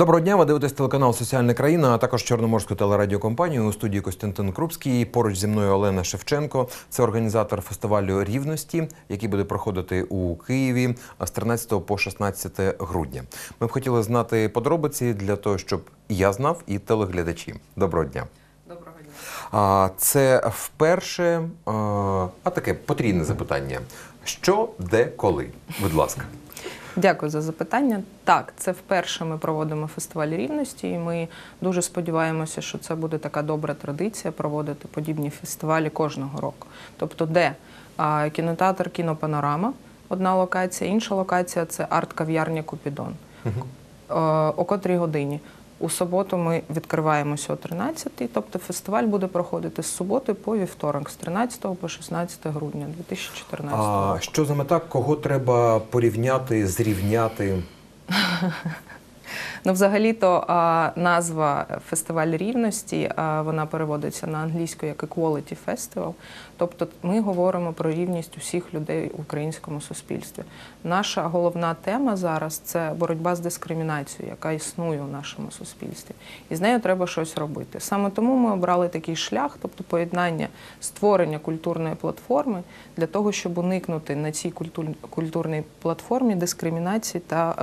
Доброго дня, ви дивитесь телеканал Соціальна країна, а також Чорноморську телерадіокомпанію у студії Костянтин Крупський. Поруч зі мною Олена Шевченко. Це організатор фестивалю рівності, який буде проходити у Києві з 13 по 16 грудня. Ми б хотіли знати подробиці для того, щоб і я знав, і телеглядачі. Доброго дня. Доброго дня. Це вперше, а таке потрійне запитання: що, де, коли? Будь ласка. Дякую за запитання. Так, це вперше ми проводимо фестиваль рівності, і ми дуже сподіваємося, що це буде така добра традиція проводити подібні фестивалі кожного року. Тобто, де кінотеатр Кінопанорама, одна локація, інша локація це арт-кав'ярня Купідон. Е, О котрій годині. У суботу ми відкриваємося о 13-й, тобто фестиваль буде проходити з суботи по вівторок, з 13 по 16 грудня 2014 року. А що за мета? Кого треба порівняти, зрівняти? Ну, взагалі-то назва фестиваль рівності вона переводиться на англійську як Equality Festival. Тобто ми говоримо про рівність усіх людей в українському суспільстві. Наша головна тема зараз це боротьба з дискримінацією, яка існує у нашому суспільстві. І з нею треба щось робити. Саме тому ми обрали такий шлях, тобто поєднання створення культурної платформи для того, щоб уникнути на цій культурній платформі дискримінації та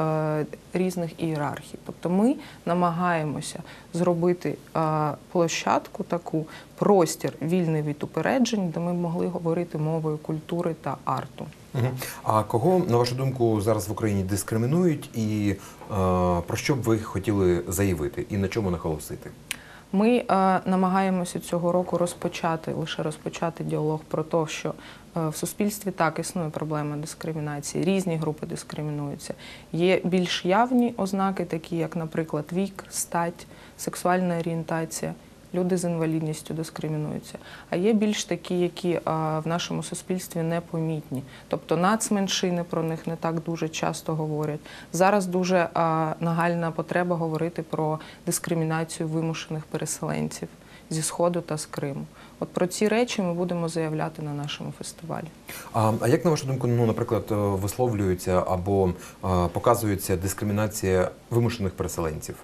е, різних ієрархій. Тобто ми намагаємося зробити площадку таку, простір вільний від упереджень, де ми могли говорити мовою культури та арту. Угу. А кого, на вашу думку, зараз в Україні дискримінують, і е, про що б ви хотіли заявити, і на чому наголосити? Ми е, намагаємося цього року розпочати лише розпочати діалог про те, що е, в суспільстві так існує проблема дискримінації, різні групи дискримінуються. Є більш явні ознаки, такі як, наприклад, вік, стать, сексуальна орієнтація. Люди з інвалідністю дискримінуються. А є більш такі, які в нашому суспільстві непомітні. Тобто нацменшини про них не так дуже часто говорять. Зараз дуже нагальна потреба говорити про дискримінацію вимушених переселенців зі Сходу та з Криму. От про ці речі ми будемо заявляти на нашому фестивалі. А, а як на вашу думку, ну, наприклад, е, висловлюється або е, показується дискримінація вимушених переселенців?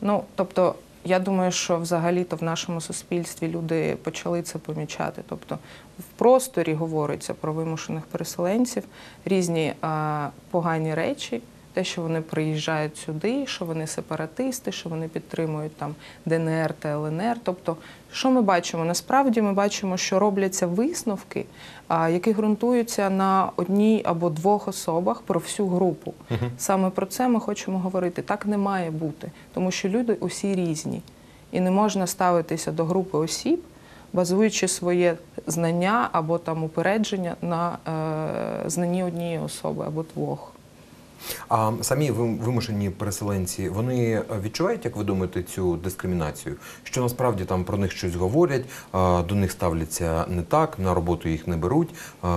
Ну, тобто, я думаю, що взагалі-то в нашому суспільстві люди почали це помічати. Тобто, в просторі говориться про вимушених переселенців, різні а, погані речі. Те, що вони приїжджають сюди, що вони сепаратисти, що вони підтримують там ДНР та ЛНР. Тобто, що ми бачимо? Насправді ми бачимо, що робляться висновки, які ґрунтуються на одній або двох особах про всю групу. Саме про це ми хочемо говорити. Так не має бути, тому що люди усі різні, і не можна ставитися до групи осіб, базуючи своє знання або там упередження на е, знанні однієї особи або двох. А самі вимушені переселенці вони відчувають, як ви думаєте, цю дискримінацію? Що насправді там про них щось говорять, до них ставляться не так, на роботу їх не беруть,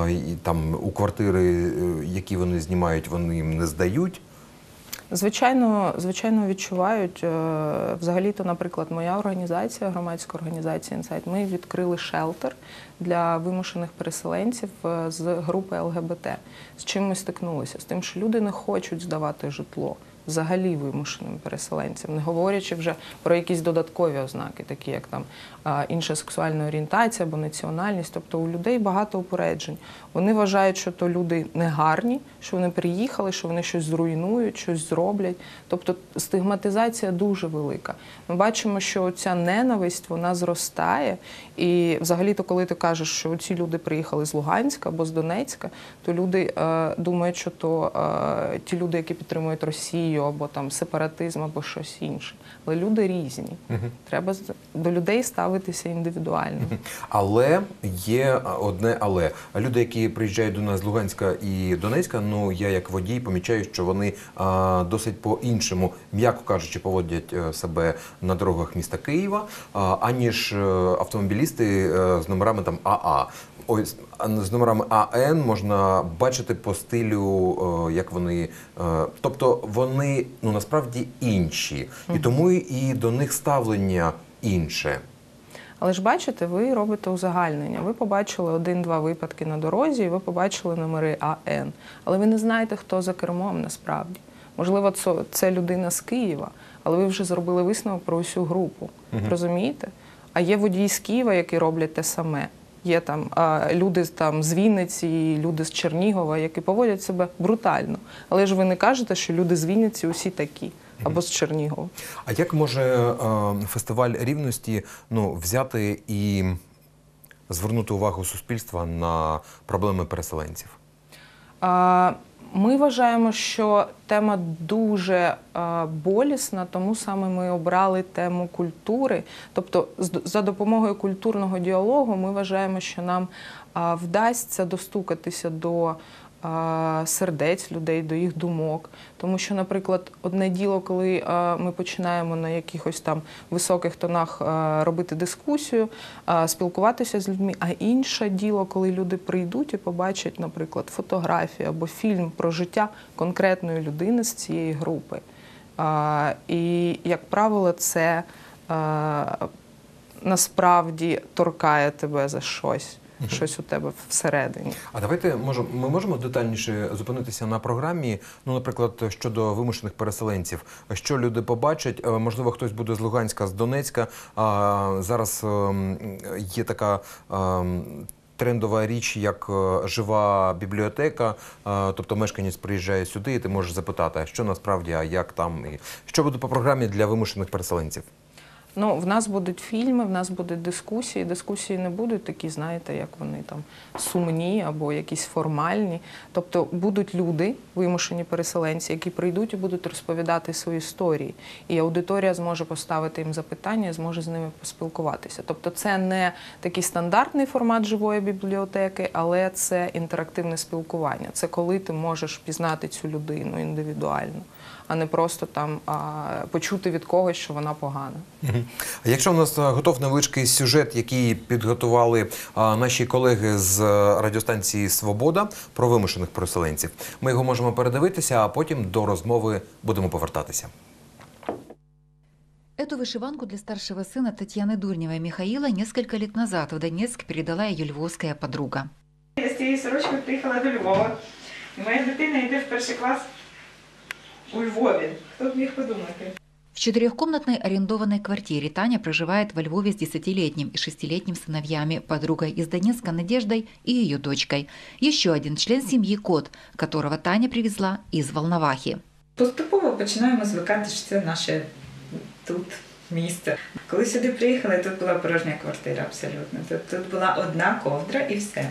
і там у квартири, е, які вони знімають, вони їм не здають. Звичайно, звичайно, відчувають. Е, Взагалі-то, наприклад, моя організація, громадська організація Інсайт, ми відкрили шелтер для вимушених переселенців е, з групи ЛГБТ. З чим ми стикнулися? З тим, що люди не хочуть здавати житло. Взагалі вимушеним переселенцям, не говорячи вже про якісь додаткові ознаки, такі як там інша сексуальна орієнтація або національність. Тобто у людей багато упереджень. Вони вважають, що то люди негарні, що вони приїхали, що вони щось зруйнують, щось зроблять. Тобто стигматизація дуже велика. Ми бачимо, що ця ненависть вона зростає. І взагалі-то, коли ти кажеш, що ці люди приїхали з Луганська або з Донецька, то люди е, думають, що то е, ті люди, які підтримують Росію або там сепаратизм, або щось інше. Але люди різні. Треба з- до людей ставитися індивідуально. Але є одне але. Люди, які приїжджають до нас з Луганська і Донецька, ну я як водій помічаю, що вони а, досить по-іншому, м'яко кажучи, поводять е, себе на дорогах міста Києва, а, аніж е, автомобілісти е, з номерами там АА. Ось з номерами АН можна бачити по стилю, е, як вони, е, тобто вони ну насправді інші, і тому і до них ставлення інше. Але ж бачите, ви робите узагальнення. Ви побачили один-два випадки на дорозі, і ви побачили номери АН. Але ви не знаєте, хто за кермом насправді. Можливо, це, це людина з Києва, але ви вже зробили висновок про усю групу. Розумієте? А є водії з Києва, які роблять те саме. Є там люди там з Вінниці, люди з Чернігова, які поводять себе брутально. Але ж ви не кажете, що люди з Вінниці усі такі або з Чернігова. А як може е, фестиваль рівності ну, взяти і звернути увагу суспільства на проблеми переселенців? Ми вважаємо, що тема дуже а, болісна, тому саме ми обрали тему культури. Тобто, за допомогою культурного діалогу ми вважаємо, що нам а, вдасться достукатися до сердець людей, до їх думок. Тому що, наприклад, одне діло, коли ми починаємо на якихось там високих тонах робити дискусію, спілкуватися з людьми, а інше діло, коли люди прийдуть і побачать, наприклад, фотографію або фільм про життя конкретної людини з цієї групи. І, як правило, це насправді торкає тебе за щось, щось у тебе всередині. А давайте може, ми можемо детальніше зупинитися на програмі. Ну, наприклад, щодо вимушених переселенців, що люди побачать. Е, Можливо, хтось буде з Луганська, з Донецька. А зараз ем, є така. ем, Трендова річ, як е, жива бібліотека, Е, тобто мешканець приїжджає сюди, і ти можеш запитати, що насправді, а як там, і що буде по програмі для вимушених переселенців. Ну, в нас будуть фільми, в нас будуть дискусії. Дискусії не будуть такі, знаєте, як вони там сумні або якісь формальні. Тобто будуть люди, вимушені переселенці, які прийдуть і будуть розповідати свої історії. І аудиторія зможе поставити їм запитання, зможе з ними поспілкуватися. Тобто, це не такий стандартний формат живої бібліотеки, але це інтерактивне спілкування. Це коли ти можеш пізнати цю людину індивідуально, а не просто там а, почути від когось, що вона погана. А Якщо у нас е, готов невеличкий сюжет, який підготували а, наші колеги з е, радіостанції Свобода про вимушених переселенців, ми його можемо передивитися, а потім до розмови будемо повертатися. Эту вышиванку для старшего сына Татьяны Дурневой Михаила несколько лет назад в Донецк передала ее львовская подруга. Я з цією сорочкою приїхала до Львова. І моя дитина йде в перший клас у Львові. Хто б міг подумати? В четырехкомнатной арендованной квартире Таня проживает во Львове с десятилетним и шестилетним сыновьями, подругой из Донецка Надеждой и ее дочкой. Еще один член семьи Кот, которого Таня привезла из Волновахи. Поступово починаємо звикати, що це наше тут місце. Коли сюди приїхали, тут була порожня квартира абсолютно. Тут, тут була одна ковдра і все.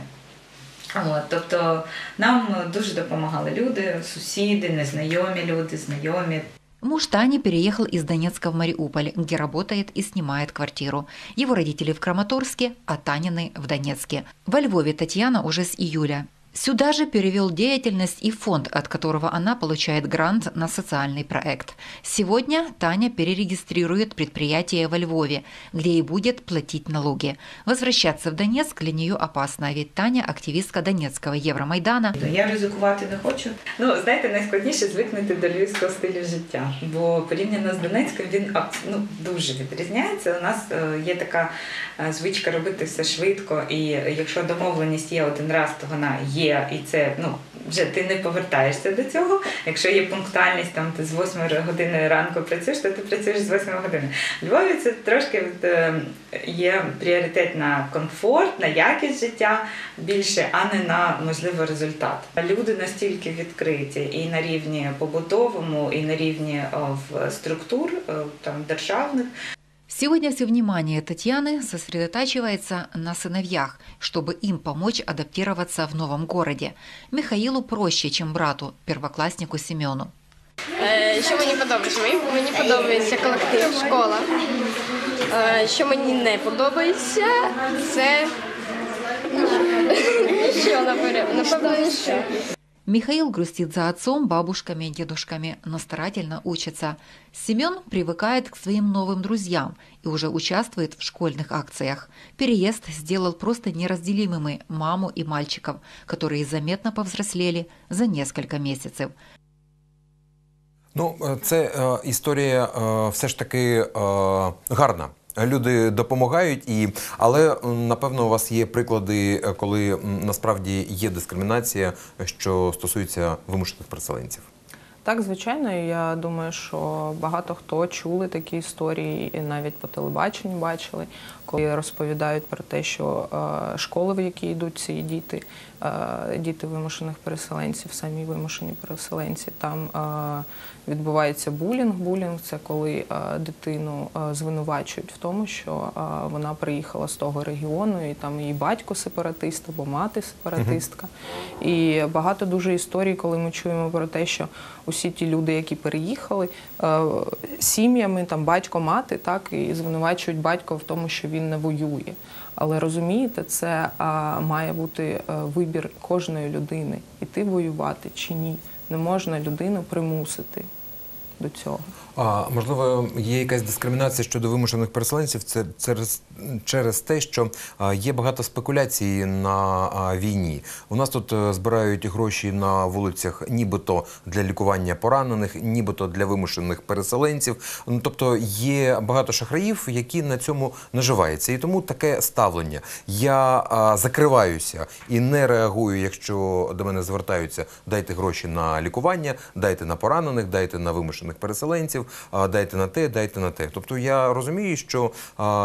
От, тобто нам дуже допомагали люди, сусіди, незнайомі люди, знайомі. Муж Тани переехал из Донецка в Мариуполь, где работает и снимает квартиру. Его родители в Краматорске, а Танины в Донецке. Во Львове Татьяна уже с июля. Сюда же перевел деятельность и фонд, от которого она получает грант на социальный проект. Сегодня Таня перерегистрирует предприятие во Львове, где и будет платить налоги. Возвращаться в Донецк для нее опасно, ведь Таня – активистка Донецкого Евромайдана, Я ризикувати не хочу. Ну, знаєте, найскладніше звикнути до львівського стилю життя, бо порівняно з Донецьком він абс- ну, дуже відрізняється. У нас е, є така е, звичка робити все швидко, і якщо домовленість є один раз, то вона є, і це ну. Вже ти не повертаєшся до цього. Якщо є пунктуальність, там ти з 8 години ранку працюєш, то ти працюєш з 8 години. В Львові це трошки е, є пріоритет на комфорт, на якість життя більше, а не на можливо результат. Люди настільки відкриті і на рівні побутовому, і на рівні в структур там державних. Сегодня все внимание Татьяны сосредотачивается на сыновьях, чтобы им помочь адаптироваться в новом городе. Михаилу проще, чем брату, первокласснику Семену. Е, Що мені подобається? Мені, мені подобається колектив, школа. Е, Що мені не подобається, це що напевно ніщо. Михаил грустит за отцом, бабушками и дедушками, но старательно учится. Семен привыкает к своим новым друзьям и уже участвует в школьных акциях. Переезд сделал просто неразделимыми маму и мальчиков, которые заметно повзрослели за несколько месяцев. Ну, е, це е, історія е, все ж таки е, гарна. Люди допомагають, і але напевно у вас є приклади, е, коли насправді є дискримінація, що стосується вимушених переселенців. Так, звичайно, я думаю, що багато хто чули такі історії, і навіть по телебаченню бачили, коли розповідають про те, що е, школи, в які йдуть ці діти, діти вимушених переселенців, самі вимушені переселенці, там е, відбувається булінг. Булінг це коли е, дитину е, звинувачують в тому, що е, вона приїхала з того регіону, і там її батько сепаратист або мати сепаратистка. І багато дуже історій, коли ми чуємо про те, що усі ті люди, які переїхали е, сім'ями, там батько, мати, так і звинувачують батька в тому, що він не воює. Але розумієте, це має бути е, вибір кожної людини іти воювати чи ні. Не можна людину примусити до цього. А можливо, є якась дискримінація щодо вимушених переселенців. Це через, через те, що є багато спекуляцій на війні. У нас тут е, збирають гроші на вулицях, нібито для лікування поранених, нібито для вимушених переселенців. Ну тобто є багато шахраїв, які на цьому наживаються. І тому таке ставлення. Я а, закриваюся і не реагую, якщо до мене звертаються, дайте гроші на лікування, дайте на поранених, дайте на вимушених переселенців, дайте на те, дайте на те. Тобто я розумію, що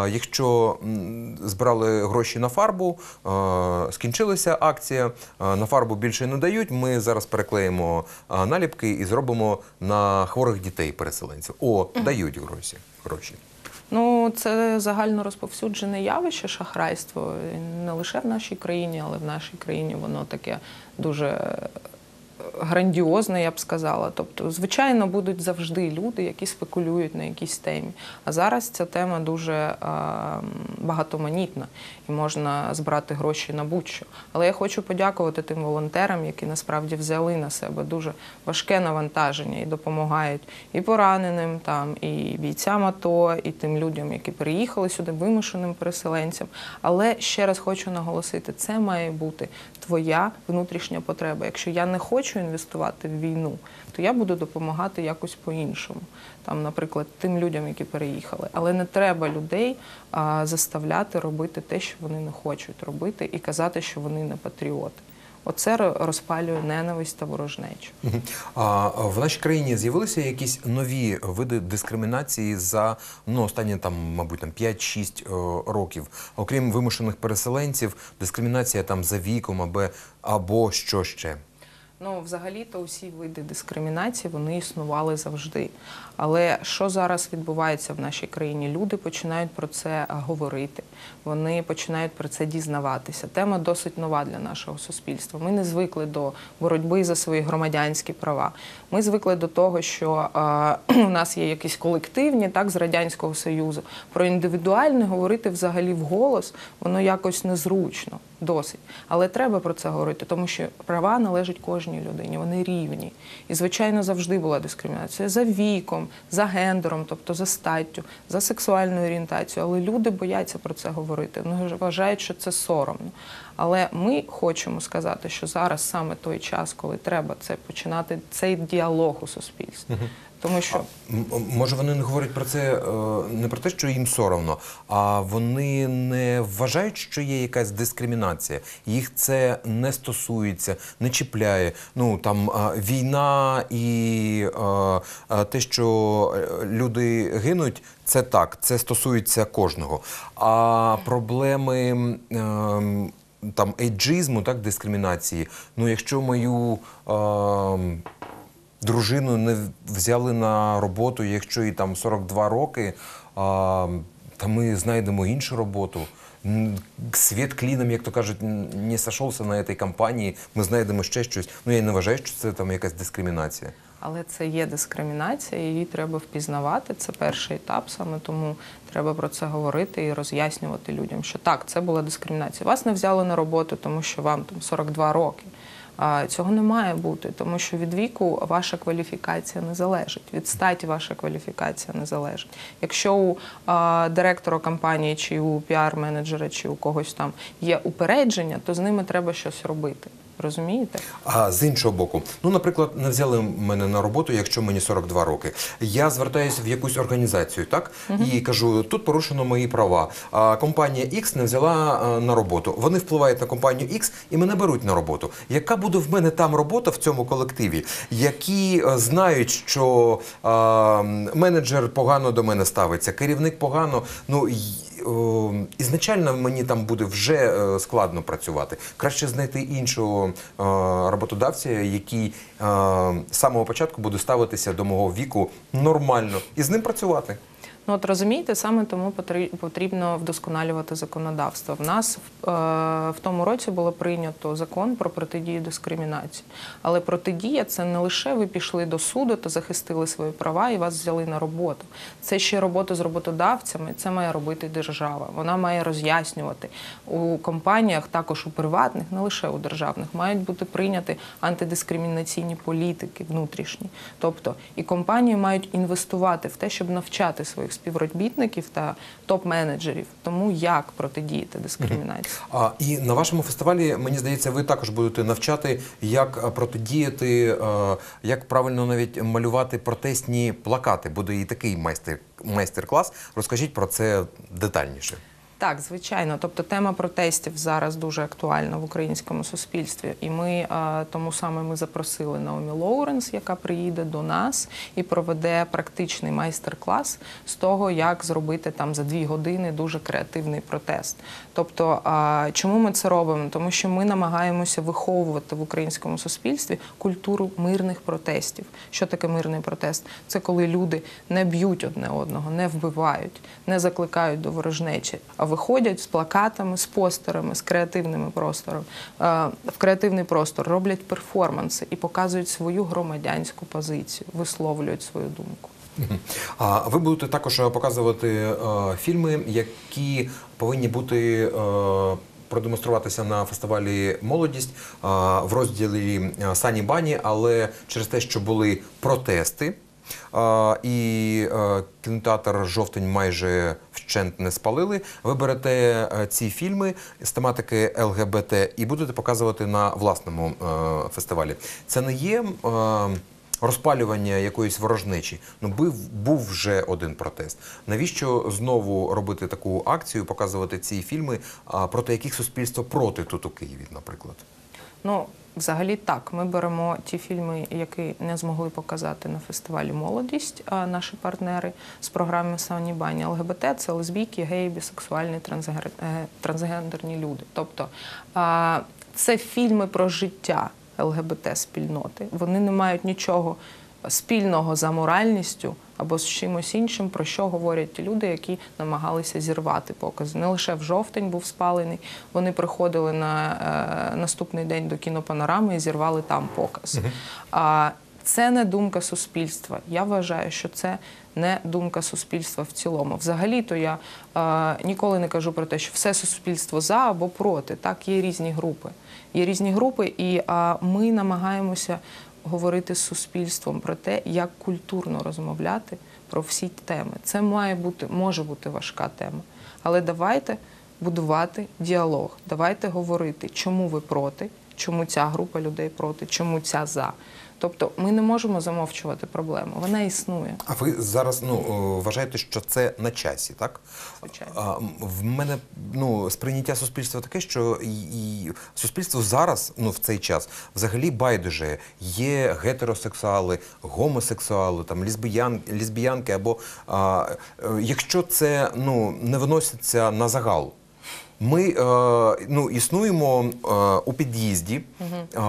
якщо збирали гроші на фарбу, скінчилася акція, на фарбу більше не дають. Ми зараз переклеїмо наліпки і зробимо на хворих дітей переселенців. О, дають гроші. гроші. Ну, це загально розповсюджене явище шахрайство не лише в нашій країні, але в нашій країні воно таке дуже грандіозне, я б сказала. Тобто, звичайно, будуть завжди люди, які спекулюють на якійсь темі. А зараз ця тема дуже багатоманітна і можна збирати гроші на будь-що. Але я хочу подякувати тим волонтерам, які насправді взяли на себе дуже важке навантаження і допомагають і пораненим, там, і бійцям АТО, і тим людям, які приїхали сюди, вимушеним переселенцям. Але ще раз хочу наголосити, це має бути твоя внутрішня потреба. Якщо я не хочу інвестувати в війну, то я буду допомагати якось по-іншому. Там, наприклад, тим людям, які переїхали. Але не треба людей а, заставляти робити те, що вони не хочуть робити, і казати, що вони не патріоти. Оце розпалює ненависть та ворожнечу. А в нашій країні з'явилися якісь нові види дискримінації за ну останні там, мабуть, там 5-6 е, років. Окрім вимушених переселенців, дискримінація там за віком або, або що ще. Ну, взагалі-то усі види дискримінації вони існували завжди. Але що зараз відбувається в нашій країні? Люди починають про це говорити, вони починають про це дізнаватися. Тема досить нова для нашого суспільства. Ми не звикли до боротьби за свої громадянські права. Ми звикли до того, що а, у нас є якісь колективні, так з радянського союзу. Про індивідуальне говорити взагалі вголос, воно якось незручно. Досить, але треба про це говорити, тому що права належать кожній людині, вони рівні. І звичайно завжди була дискримінація за віком, за гендером, тобто за статтю, за сексуальною орієнтацію. Але люди бояться про це говорити. Вони вважають, що це соромно. Але ми хочемо сказати, що зараз саме той час, коли треба це починати цей діалог у суспільстві. Тому що м- Може, вони не говорять про це е, не про те, що їм соромно, а вони не вважають, що є якась дискримінація. Їх це не стосується, не чіпляє. Ну там е, війна і е, те, що люди гинуть, це так, це стосується кожного. А проблеми. ем, Там ейджизму, так, дискримінації. Ну, якщо мою ем, дружину не взяли на роботу, якщо їй там 42 роки, а, та ми знайдемо іншу роботу. Світ кліном, як то кажуть, не сошовся на цій компанії, ми знайдемо ще щось. Ну я не вважаю, що це там якась дискримінація. Але це є дискримінація, її треба впізнавати. Це перший етап, саме тому треба про це говорити і роз'яснювати людям, що так, це була дискримінація. Вас не взяли на роботу, тому що вам там 42 роки. Цього не має бути, тому що від віку ваша кваліфікація не залежить, від статі ваша кваліфікація не залежить. Якщо у директора компанії, чи у піар-менеджера, чи у когось там є упередження, то з ними треба щось робити. Розумієте? А з іншого боку, ну, наприклад, не взяли мене на роботу, якщо мені 42 роки. Я звертаюся в якусь організацію, так і кажу, тут порушено мої права. А компанія X не взяла на роботу. Вони впливають на компанію X і мене беруть на роботу. Яка буде в мене там робота в цьому колективі, які е, знають, що а, менеджер погано до мене ставиться, керівник погано. Ну о, ізначально мені там буде вже е, складно працювати. Краще знайти іншого е, роботодавця, який е, з самого початку буде ставитися до мого віку нормально і з ним працювати. Ну от розумієте, саме тому потрібно вдосконалювати законодавство. В нас в, е, в тому році було прийнято закон про протидію дискримінації. Але протидія це не лише ви пішли до суду та захистили свої права і вас взяли на роботу. Це ще робота з роботодавцями. Це має робити держава. Вона має роз'яснювати у компаніях, також у приватних, не лише у державних, мають бути прийняті антидискримінаційні політики внутрішні. Тобто і компанії мають інвестувати в те, щоб навчати своїх співробітників та топ-менеджерів тому, як протидіяти дискримінації. А і на вашому фестивалі, мені здається, ви також будете навчати, як е, протидіяти, е, як правильно навіть малювати протестні плакати. Буде і такий майстер майстер-клас. Розкажіть про це детальніше. Так, звичайно. Тобто тема протестів зараз дуже актуальна в українському суспільстві. І ми е, тому саме ми запросили Наомі Лоуренс, яка приїде до нас і проведе практичний майстер-клас з того, як зробити там за дві години дуже креативний протест. Тобто, е, чому ми це робимо? Тому що ми намагаємося виховувати в українському суспільстві культуру мирних протестів. Що таке мирний протест? Це коли люди не б'ють одне одного, не вбивають, не закликають до ворожнечі, а виходять з плакатами, з постерами, з креативними простором е, в креативний простор, роблять перформанси і показують свою громадянську позицію, висловлюють свою думку. А ви будете також е, показувати е, фільми, які повинні бути. Продемонструватися на фестивалі Молодість в розділі Сані Бані, але через те, що були протести, і кінотеатр жовтень майже вщент не спалили. Ви берете е, ці фільми з тематики ЛГБТ і будете показувати на власному е, фестивалі. Це не є. е, розпалювання якоїсь ворожнечі. Ну, був, був вже один протест. Навіщо знову робити таку акцію, показувати ці фільми, проти яких суспільство проти тут у Києві, наприклад? Ну, взагалі так. Ми беремо ті фільми, які не змогли показати на фестивалі Молодість, а наші партнери з програми Сані Бані. ЛГБТ це лесбійки, геї, бісексуальні, е, трансгендерні люди. Тобто це фільми про життя ЛГБТ спільноти. Вони не мають нічого спільного за моральністю або з чимось іншим, про що говорять ті люди, які намагалися зірвати покази. Не лише в жовтень був спалений, вони приходили на е, наступний день до кінопанорами і зірвали там показ. А це не думка суспільства. Я вважаю, що це не думка суспільства в цілому. Взагалі-то я е, ніколи не кажу про те, що все суспільство за або проти. Так, є різні групи. Є різні групи, і е, ми намагаємося говорити з суспільством про те, як культурно розмовляти про всі теми. Це має бути, може бути важка тема. Але давайте будувати діалог, давайте говорити, чому ви проти, чому ця група людей проти, чому ця за. Тобто ми не можемо замовчувати проблему, вона існує. А ви зараз ну вважаєте, що це на часі, так? Звичайно. А, в мене ну сприйняття суспільства таке, що і, і суспільство зараз, ну в цей час, взагалі байдуже є гетеросексуали, гомосексуали, там лесбіян, лесбіянки, або а, е, якщо це ну не виноситься на загал. Ми е, ну, існуємо е, у під'їзді е,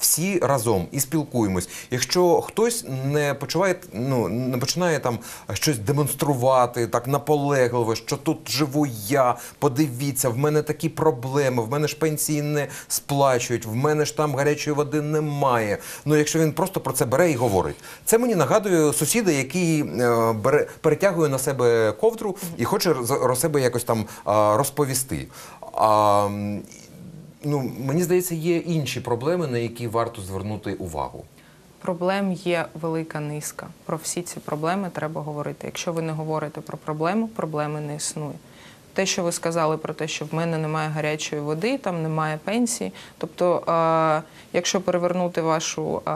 всі разом і спілкуємось. Якщо хтось не почуває, ну не починає там щось демонструвати так наполегливо, що тут живу я, подивіться, в мене такі проблеми, в мене ж пенсії не сплачують, в мене ж там гарячої води немає. Ну якщо він просто про це бере і говорить, це мені нагадує сусіда, який е, бере перетягує на себе ковдру і хоче роз- про себе якось там розповісти. А, ну, мені здається, є інші проблеми, на які варто звернути увагу. Проблем є велика низка. Про всі ці проблеми треба говорити. Якщо ви не говорите про проблему, проблеми не існує. те, що ви сказали про те, що в мене немає гарячої води, там немає пенсії. Тобто, е, якщо перевернути вашу, е,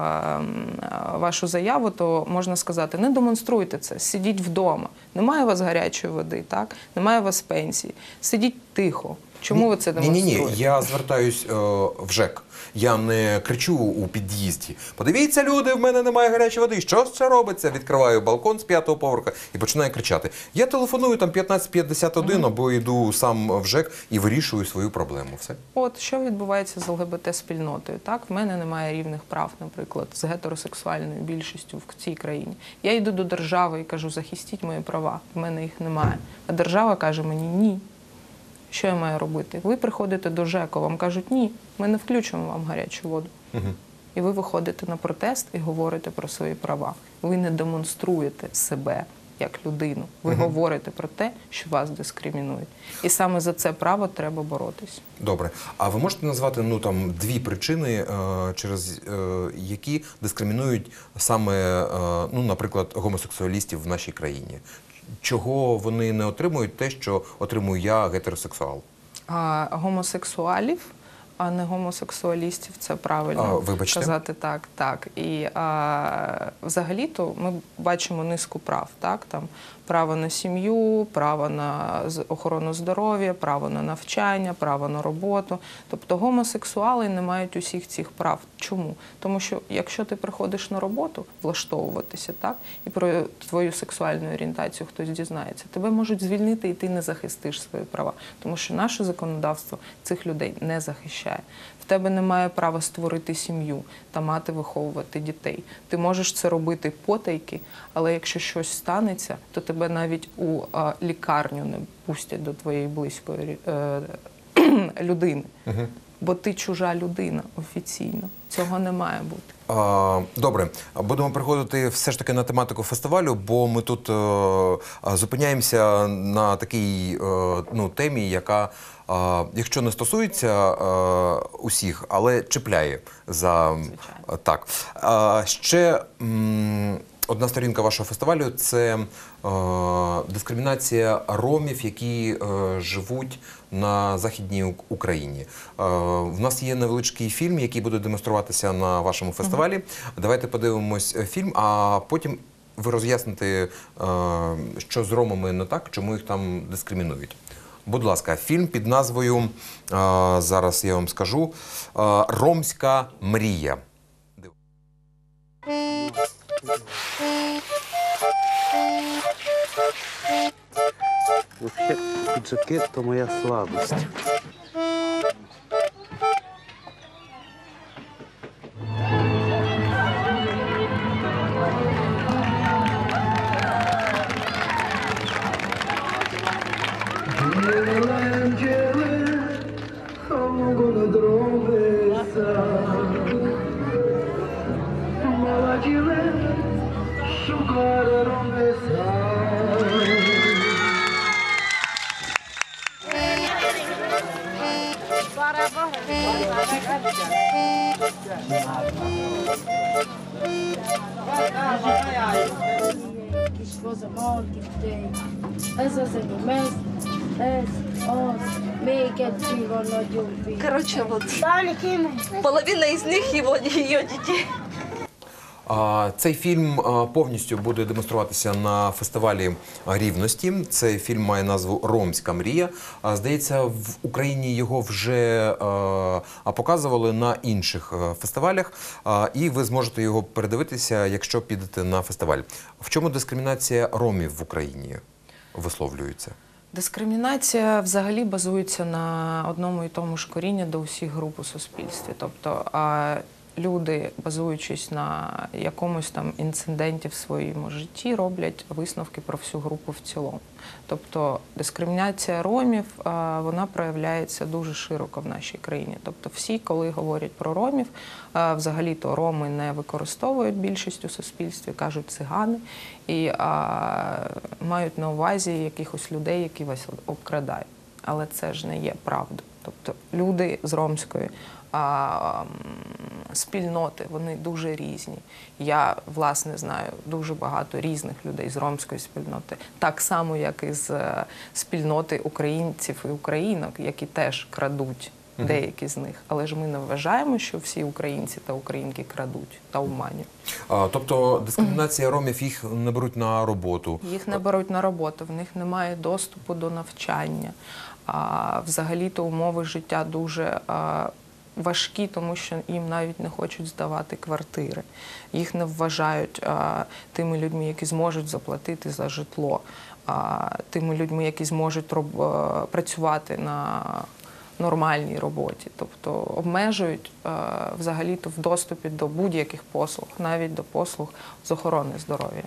вашу заяву, то можна сказати, не демонструйте це, сидіть вдома. Немає у вас гарячої води, так? немає у вас пенсії. Сидіть тихо. Чому ви це Ні, ні, ні. Я звертаюсь е, в ЖЕК. Я не кричу у під'їзді. Подивіться, люди, в мене немає гарячої води. Що це робиться? Відкриваю балкон з п'ятого поверха і починаю кричати. Я телефоную там 1551 або йду сам в ЖЕК і вирішую свою проблему. Все. От що відбувається з ЛГБТ спільнотою? Так, в мене немає рівних прав, наприклад, з гетеросексуальною більшістю в цій країні. Я йду до держави і кажу, захистіть мої права. В мене їх немає. А держава каже мені ні. Що я маю робити? Ви приходите до ЖЕКу, вам кажуть, ні, ми не включимо вам гарячу воду. І ви виходите на протест і говорите про свої права. Ви не демонструєте себе як людину. Ви говорите про те, що вас дискримінують. І саме за це право треба боротись. Добре. А ви можете назвати ну там дві причини, е, через е, які дискримінують саме, е, ну, наприклад, гомосексуалістів в нашій країні? Чого вони не отримують те, що отримую я, гетеросексуал? а, гомосексуалів, а не гомосексуалістів. Це правильно А, вибачте? казати так. Так. І а, взагалі-то ми бачимо низку прав. Так? Там право на сім'ю, право на охорону здоров'я, право на навчання, право на роботу. Тобто гомосексуали не мають усіх цих прав. Чому? Тому що якщо ти приходиш на роботу влаштовуватися, так і про твою сексуальну орієнтацію хтось дізнається, тебе можуть звільнити, і ти не захистиш свої права, тому що наше законодавство цих людей не захищає. В тебе немає права створити сім'ю та мати виховувати дітей. Ти можеш це робити потайки, але якщо щось станеться, то тебе навіть у а, лікарню не пустять до твоєї близької е, людини. Бо ти чужа людина офіційно. Цього не має бути. Добре, будемо приходити все ж таки на тематику фестивалю, бо ми тут е, зупиняємося на такій е, ну, темі, яка, якщо не стосується усіх, але чіпляє за Звичайно. так. Ще одна сторінка вашого фестивалю це дискримінація ромів, які е, живуть на Західній Україні. В нас є невеличкий фільм, який буде демонструватися на вашому фестивалі. Давайте подивимось е, фільм, а потім ви роз'ясните, е, що з ромами не так, чому їх там дискримінують. Будь ласка, фільм під назвою е, зараз я вам скажу е, Ромська мрія. Вообще, піджаки то моя слабость. Цей фільм повністю буде демонструватися на фестивалі рівності. Цей фільм має назву Ромська мрія. Здається, в Україні його вже а, показували на інших фестивалях, і ви зможете його передивитися, якщо підете на фестиваль. В чому дискримінація ромів в Україні висловлюється? Дискримінація взагалі базується на одному і тому ж корінні до усіх груп у суспільстві. Тобто люди, базуючись на якомусь там інциденті в своєму житті, роблять висновки про всю групу в цілому. Тобто дискримінація ромів вона проявляється дуже широко в нашій країні. Тобто, всі, коли говорять про ромів, взагалі-то роми не використовують більшість у суспільстві, кажуть цигани і а, мають на увазі якихось людей, які вас обкрадають. Але це ж не є правдою. Тобто люди з ромської а, спільноти вони дуже різні. Я власне знаю дуже багато різних людей з ромської спільноти, так само як і з е, спільноти українців і українок, які теж крадуть. Деякі з них, але ж ми не вважаємо, що всі українці та українки крадуть та. А, тобто дискримінація ромів їх не беруть на роботу. Їх не беруть на роботу, в них немає доступу до навчання. А, взагалі-то умови життя дуже а, важкі, тому що їм навіть не хочуть здавати квартири. Їх не вважають а, тими людьми, які зможуть заплатити за житло, а, тими людьми, які зможуть роб- працювати на нормальній роботі, тобто обмежують взагалі-то в доступі до будь-яких послуг, навіть до послуг з охорони здоров'я.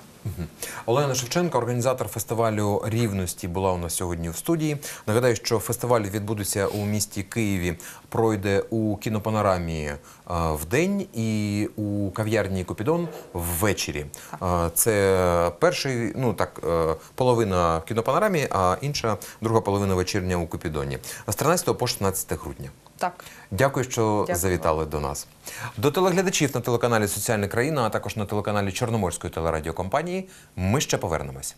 Олена Шевченко, організатор фестивалю рівності, була у нас сьогодні в студії. Нагадаю, що фестиваль відбудеться у місті Києві, пройде у кінопанорамі е, в день і у кав'ярні Купідон ввечері. Е, Це перший, ну так, е, половина в кінопанорамі, а інша друга половина вечірня у Купідоні. З 13 по 16 грудня. Так. Дякую, що Дякую завітали до нас. До телеглядачів на телеканалі Соціальна країна, а також на телеканалі Чорноморської телерадіокомпанії. Ми ще повернемось.